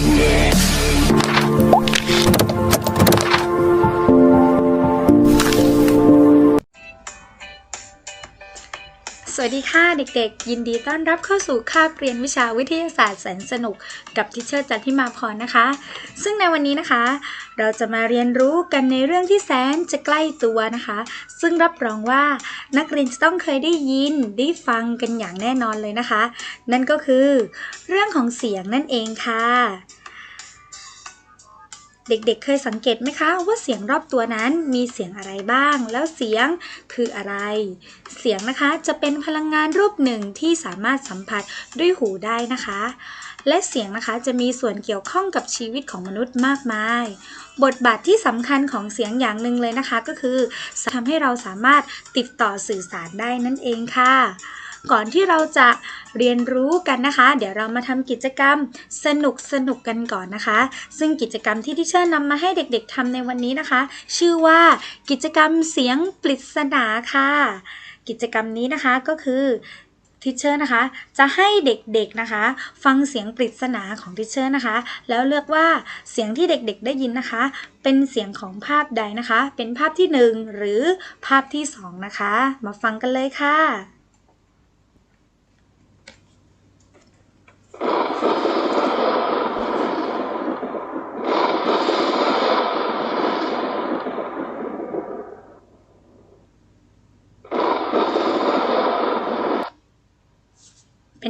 ส สดีค่ะเด็กๆ ยินดีต้อนรับเข้าสู่คาบเรียนวิชาวิทยาศาสตร์แสนสนุกกับทิเชอร์จันทิมาพรนะคะ ซึ่งในวันนี้นะคะ เราจะมาเรียนรู้กันในเรื่องที่แสนจะใกล้ตัวนะคะ ซึ่งรับรองว่านักเรียนจะต้องเคยได้ยินได้ฟังกันอย่างแน่นอนเลยนะคะ นั่นก็คือ เรื่องของเสียงนั่นเองค่ะ เด็กๆ เคยสังเกตไหมคะ ว่าเสียงรอบตัวนั้นมีเสียงอะไรบ้าง แล้วเสียงคืออะไร เสียงนะคะจะเป็นพลังงานรูปหนึ่งที่สามารถสัมผัสด้วยหูได้นะคะ และเสียงนะคะจะมีส่วนเกี่ยวข้องกับชีวิตของมนุษย์มากมาย บทบาทที่สำคัญของเสียงอย่างหนึ่งเลยนะคะ ก็คือทำให้เราสามารถติดต่อสื่อสารได้นั่นเองค่ะ ก่อนที่เราจะเรียนรู้กันนะคะ เดี๋ยวเรามาทำกิจกรรมสนุกสนุกกันก่อนนะคะ ซึ่งกิจกรรมที่ทิเชอร์นำมาให้เด็กๆทำในวันนี้นะคะ ชื่อว่ากิจกรรมเสียงปริศนาค่ะ กิจกรรมนี้นะคะก็คือทิเชอร์นะคะ จะให้เด็กๆนะคะ ฟังเสียงปริศนาของทิเชอร์นะคะ แล้วเลือกว่าเสียงที่เด็กๆได้ยินนะคะ เป็นเสียงของภาพใดนะคะ เป็นภาพที่หนึ่งหรือภาพที่สองนะคะ มาฟังกันเลยค่ะ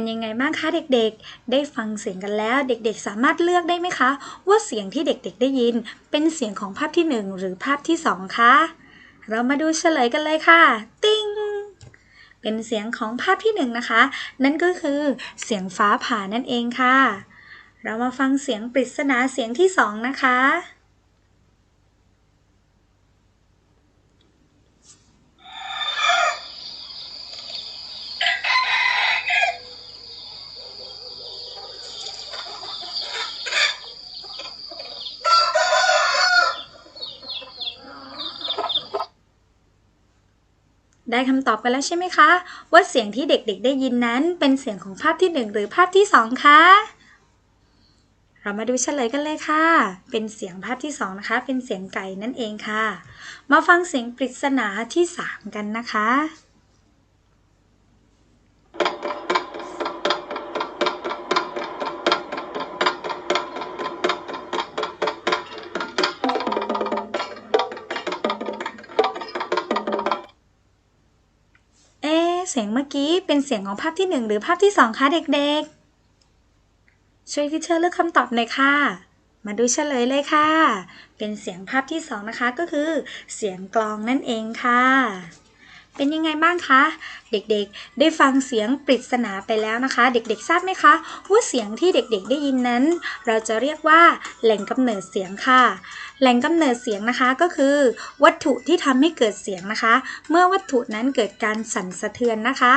เป็นยังไงบ้างคะเด็กๆ ได้ฟังเสียงกันแล้ว เด็กๆ สามารถเลือกได้ไหมคะ ว่าเสียงที่เด็กๆ ได้ยิน เป็นเสียงของภาพที่หนึ่งหรือภาพที่สองคะ เรามาดูเฉลยกันเลยค่ะ ติ้งเป็นเสียงของภาพที่หนึ่งนะคะ นั่นก็คือเสียงฟ้าผ่านั่นเองค่ะ เรามาฟังเสียงปริศนาเสียงที่สองนะคะ ได้คำตอบกันแล้วใช่ไหมคะ ว่าเสียงที่เด็กๆ ได้ยินนั้น เป็นเสียงของภาพที่หนึ่งหรือภาพที่สองคะ เรามาดูเฉลยกันเลยค่ะ เป็นเสียงภาพที่สองนะคะ เป็นเสียงไก่นั่นเองค่ะ มาฟังเสียงปริศนาที่สามกันนะคะ เสียงเมื่อกี้เป็นเสียงของภาพที่หนึ่งหรือภาพที่สองคะเด็กๆ ช่วยที่เชอร์เลือกคำตอบหน่อยค่ะ มาดูเฉลยเลยค่ะ เป็นเสียงภาพที่สองนะคะก็คือ เสียงกลองนั่นเองค่ะ เป็นยังไงบ้างคะ เด็กๆ ได้ฟังเสียงปริศนาไปแล้วนะคะ เด็กๆ ทราบไหมคะว่าเสียงที่เด็กๆ ได้ยินนั้น เราจะเรียกว่าแหล่งกำเนิดเสียงค่ะ แหล่งกำเนิดเสียงนะคะก็คือ วัตถุที่ทำให้เกิดเสียงนะคะ เมื่อวัตถุนั้นเกิดการสั่นสะเทือนนะคะ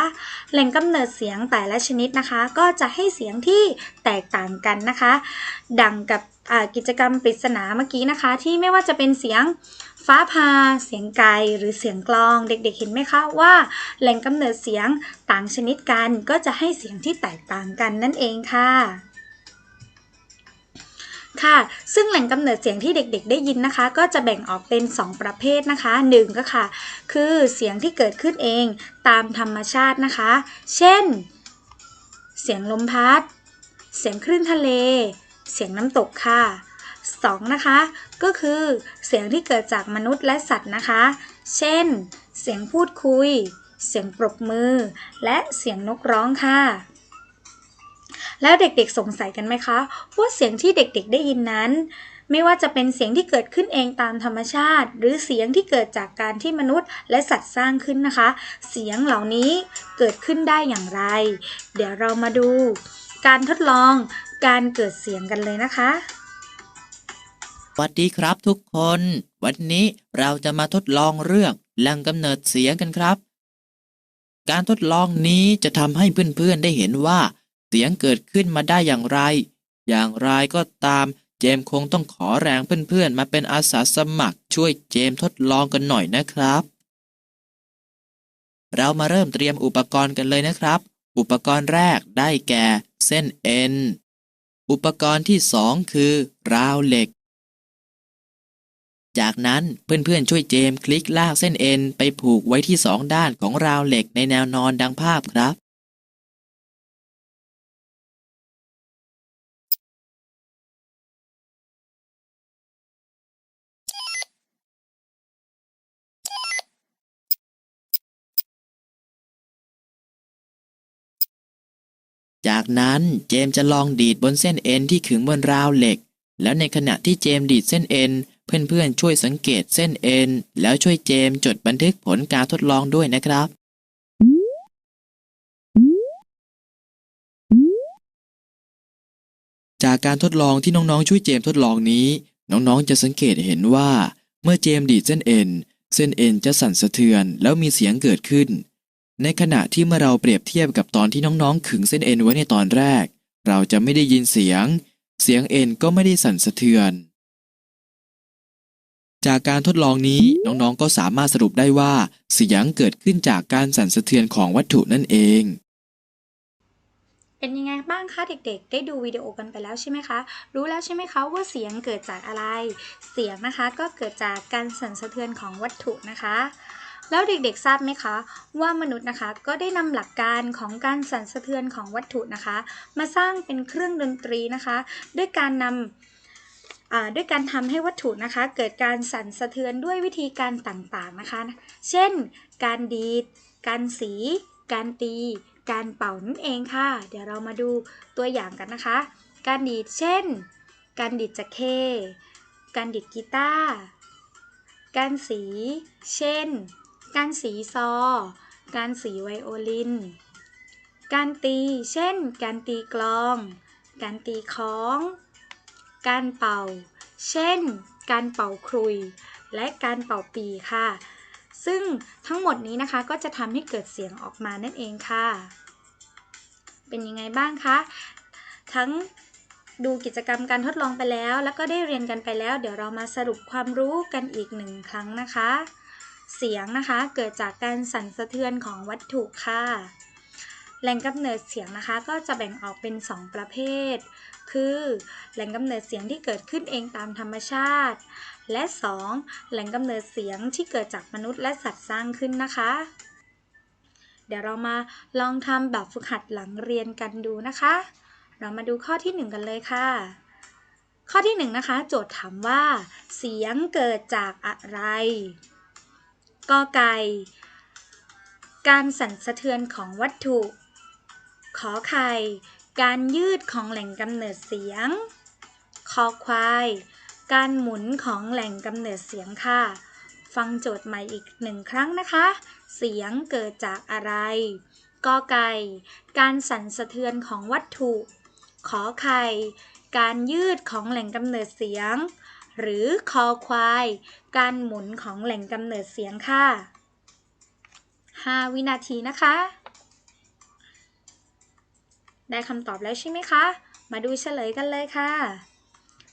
แหล่งกำเนิดเสียงแต่ละชนิดนะคะ ก็จะให้เสียงที่แตกต่างกันนะคะ ดังกับ กิจกรรมปริศนาเมื่อกี้นะคะ ที่ไม่ว่าจะเป็นเสียงฟ้าผ่าเสียงไก่หรือเสียงกลองเด็กๆ เห็นไหมคะว่า แหล่งกำเนิดเสียงต่างชนิดกันก็จะให้เสียงที่แตกต่างกันนั่นเองค่ะค่ะ ซึ่งแหล่งกำเนิดเสียงที่เด็กๆ ได้ยินนะคะ ก็จะแบ่งออกเป็น 2 ประเภทนะคะ1ก็ค่ะ คือเสียงที่เกิดขึ้นเองตามธรรมชาตินะคะ เช่น เสียงลมพัด เสียงคลื่นทะเล เสียงน้ำตกค่ะ 2 นะคะ ก็คือเสียงที่เกิดจากมนุษย์และสัตว์นะคะ เช่น เสียงพูดคุย เสียงปรบมือ และเสียงนกร้องค่ะ แล้วเด็กๆสงสัยกันไหมคะว่าเสียงที่เด็กๆได้ยินนั้น ไม่ว่าจะเป็นเสียงที่เกิดขึ้นเองตามธรรมชาติ หรือเสียงที่เกิดจากการที่มนุษย์และสัตว์สร้างขึ้นนะคะ เสียงเหล่านี้เกิดขึ้นได้อย่างไร เดี๋ยวเรามาดูการทดลอง การเกิดเสียงกันเลยนะคะ สวัสดีครับทุกคน วันนี้เราจะมาทดลองเรื่องแหล่งกำเนิดเสียงกันครับ การทดลองนี้จะทำให้เพื่อนๆได้เห็นว่า เสียงเกิดขึ้นมาได้อย่างไร อย่างไรก็ตามเจมคงต้องขอแรงเพื่อนๆ มาเป็นอาสาสมัครช่วยเจมทดลองกันหน่อยนะครับ เรามาเริ่มเตรียมอุปกรณ์กันเลยนะครับ อุปกรณ์แรกได้แก่ เส้นเอ็น อุปกรณ์ที่สองคือ ราวเหล็ก จากนั้นเพื่อนๆช่วยเจมส์คลิกลากเส้นเอ็นไปผูกไว้ที่สองด้านของราวเหล็กในแนวนอนดังภาพครับ จากนั้นเจมจะลองดีดบนเส้นเอ็นที่ขึงบนราวเหล็ก แล้วในขณะที่เจมดีดเส้นเอ็นเพื่อนๆช่วยสังเกตเส้นเอ็นแล้วช่วยเจมจดบันทึกผลการทดลองด้วยนะครับจากการทดลองที่น้องๆช่วยเจมทดลองนี้ น้องๆจะสังเกตเห็นว่า เมื่อเจมดีดเส้นเอ็นเส้นเอ็นจะสั่นสะเทือนแล้วมีเสียงเกิดขึ้น ในขณะที่เมื่อเราเปรียบเทียบกับตอนที่น้องๆ ขึงเส้นเอ็นไว้ในตอนแรก เราจะไม่ได้ยินเสียง เสียงเอ็นก็ไม่ได้สั่นสะเทือน จากการทดลองนี้น้องๆ ก็สามารถสรุปได้ว่า เสียงเกิดขึ้นจากการสั่นสะเทือนของวัตถุนั่นเอง เป็นยังไงบ้างคะเด็กๆ ได้ดูวิดีโอกันไปแล้วใช่ไหมคะ รู้แล้วใช่ไหมคะว่าเสียงเกิดจากอะไร เสียงนะคะก็เกิดจากการสั่นสะเทือนของวัตถุนะคะ แล้วเด็กๆทราบไหมคะ ว่ามนุษย์นะคะก็ได้นำหลักการของการสั่นสะเทือนของวัตถุนะคะ มาสร้างเป็นเครื่องดนตรีนะคะ ด้วยการนำอ่าด้วยการทำให้วัตถุนะคะ เกิดการสั่นสะเทือนด้วยวิธีการต่างๆนะคะ เช่น การดีด การสี การตี การเป่านั่นเองค่ะ เดี๋ยวเรามาดูตัวอย่างกันนะคะ การดีดเช่น การดีดจักเข้การดีดกีตาร์ การสี เช่น การสีซอ การสีไวโอลิน การตี เช่น การตีกลอง การตีค้อง การเป่า เช่น การเป่าครุย และการเป่าปีค่ะ ซึ่งทั้งหมดนี้นะคะก็จะทำให้เกิดเสียงออกมานั่นเองค่ะ เป็นยังไงบ้างคะ ทั้งดูกิจกรรมการทดลองไปแล้ว แล้วก็ได้เรียนกันไปแล้ว เดี๋ยวเรามาสรุปความรู้กันอีกหนึ่งครั้งนะคะ เสียงนะคะ เกิดจากการสั่นสะเทือนของวัตถุค่ะ แหล่งกำเนิดเสียงนะคะก็จะแบ่งออกเป็น 2 ประเภท คือแหล่งกำเนิดเสียงที่เกิดขึ้นเองตามธรรมชาติ และ 2. แหล่งกำเนิดเสียงที่เกิดจากมนุษย์และสัตว์สร้างขึ้นนะคะ เดี๋ยวเรามาลองทำแบบฝึกหัดหลังเรียนกันดูนะคะ เรามาดูข้อที่ 1 กันเลยค่ะข้อที่1นะคะ โจทย์ถามว่า เสียงเกิดจากอะไร กอไก่ การสั่นสะเทือนของวัตถุ ขอไข่ การยืดของแหล่งกำเนิดเสียง คอควาย การหมุนของแหล่งกำเนิดเสียงค่ะ ฟังโจทย์ใหม่อีกหนึ่งครั้งนะคะ เสียงเกิดจากอะไร กอไก่ การสั่นสะเทือนของวัตถุ ขอไข่ การยืดของแหล่งกำเนิดเสียง หรือคอควาย การหมุนของแหล่งกำเนิดเสียงค่ะ 5 วินาทีนะคะ ได้คำตอบแล้วใช่ไหมคะ มาดูเฉลยกันเลยค่ะ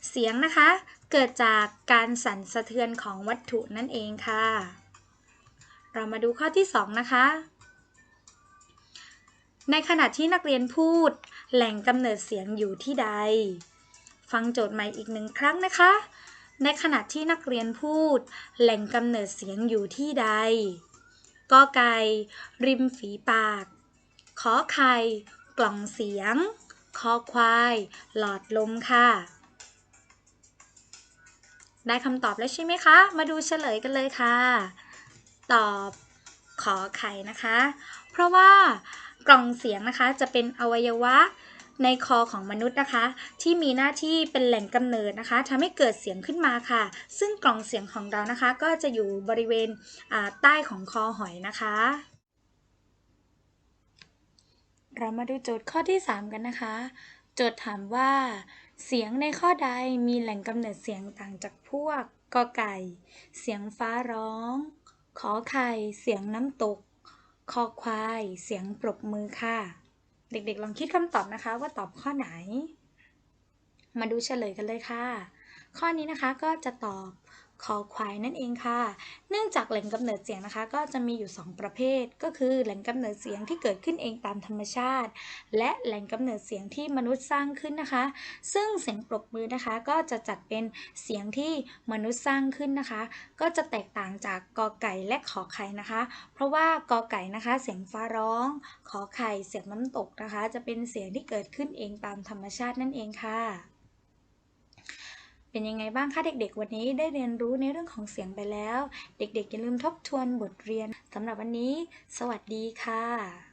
เสียงนะคะ เกิดจากการสั่นสะเทือนของวัตถุนั่นเองค่ะ เรามาดูข้อที่ 2 นะคะในขณะที่นักเรียนพูด แหล่งกำเนิดเสียงอยู่ที่ใด ฟังโจทย์ใหม่อีกหนึ่งครั้งนะคะ ในขณะที่นักเรียนพูด แหล่งกำเนิดเสียงอยู่ที่ใดกอไก่ ริมฝีปาก ขอไข่ กล่องเสียง คอควาย หลอดลมค่ะ ได้คำตอบแล้วใช่ไหมคะ มาดูเฉลยกันเลยค่ะ ตอบขอไข่นะคะ เพราะว่ากล่องเสียงนะคะจะเป็นอวัยวะ ในคอของมนุษย์นะคะ ที่มีหน้าที่เป็นแหล่งกำเนิดนะคะทำให้เกิดเสียงขึ้นมาค่ะ ซึ่งกล่องเสียงของเรานะคะ ก็จะอยู่บริเวณใต้ของคอหอยนะคะ เรามาดูโจทย์ข้อที่ 3 กันนะคะ โจทย์ถามว่า เสียงในข้อใดมีแหล่งกำเนิดเสียงต่างจากพวกกอไก่ เสียงฟ้าร้อง ขอไข่ เสียงน้ำตก คอควาย เสียงปรบมือค่ะ เด็กๆ ลองคิดคำตอบนะคะว่าตอบข้อไหน มาดูเฉลยกันเลยค่ะ ข้อนี้นะคะก็จะตอบ คอควายนั่นเองค่ะ เนื่องจากแหล่งกำเนิดเสียงนะคะ ก็จะมีอยู่ 2 ประเภท ก็คือแหล่งกำเนิดเสียงที่เกิดขึ้นเองตามธรรมชาติ และแหล่งกำเนิดเสียงที่มนุษย์สร้างขึ้นนะคะ ซึ่งเสียงปรบมือนะคะก็จะจัดเป็นเสียงที่มนุษย์สร้างขึ้นนะคะ ก็จะแตกต่างจากกอไก่และขอไข่นะคะ เพราะว่ากอไก่นะคะเสียงฟ้าร้อง ขอไข่เสียงน้ำตกนะคะ จะเป็นเสียงที่เกิดขึ้นเองตามธรรมชาตินั่นเองค่ะ เป็นยังไงบ้างคะเด็กๆ วันนี้ได้เรียนรู้ในเรื่องของเสียงไปแล้ว เด็กๆอย่าลืมทบทวนบทเรียนสำหรับวันนี้ สวัสดีค่ะ